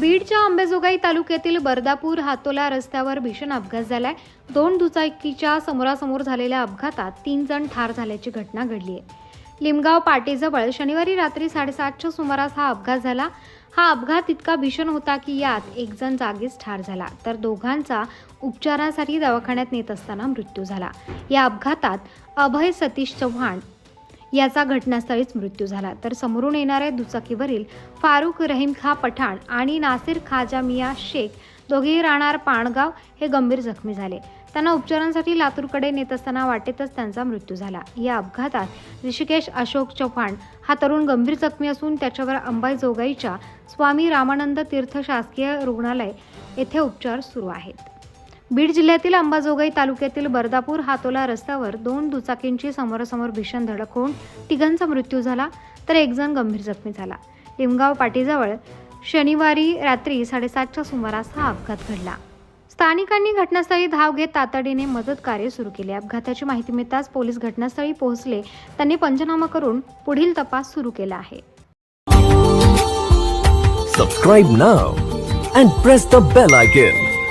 बीडच्या अंबेजोगाई तालुक्यातील बर्दापूर हातोला रस्त्यावर भीषण अपघात झालाय. दोन दुचाकीच्या समोरासमोर झालेल्या अपघातात तीन जण ठार झाल्याची घटना घडली आहे. लिमगाव पाटीजवळ शनिवारी रात्री साडेसातच्या सुमारास हा अपघात झाला. हा अपघात इतका भीषण होता की यात एक जण जागीच ठार झाला तर दोघांचा उपचारासाठी दवाखान्यात नेत असताना मृत्यू झाला. या अपघातात अभय सतीश चव्हाण याचा घटनास्थळीच मृत्यू झाला. तर समोरून येणाऱ्या दुचाकीवरील फारुख रहीम खा पठाण आणि नासिर खाजा मिया शेख दोघेही राहणार पाणगाव हे गंभीर जखमी झाले. त्यांना उपचारांसाठी लातूरकडे नेत असताना वाटेतच त्यांचा मृत्यू झाला. या अपघातात ऋषिकेश अशोक चव्हाण हा तरुण गंभीर जखमी असून त्याच्यावर अंबाजोगाईच्या स्वामी रामानंद तीर्थ शासकीय रुग्णालय येथे उपचार सुरू आहेत. बीड जिल्ह्यातील अंबाजोगाई तालुक्यातील बर्दापूर हातोला रस्त्यावर दोन दुचाकींची समोरासमोर भीषण धडक होऊन तिघांचा मृत्यू झाला तर एक जण गंभीर जखमी झाला. लिमगाव पाटीजवळ शनिवारी रात्री साडेसातच्या सुमारास हा अपघात घडला. स्थानिकांनी घटनास्थळी धाव घेत तातडीने मदत कार्य सुरू केले. अपघाताची माहिती मिळताच पोलीस घटनास्थळी पोहोचले. त्यांनी पंचनामा करून पुढील तपास सुरू केला आहे. Subscribe now and press the bell icon.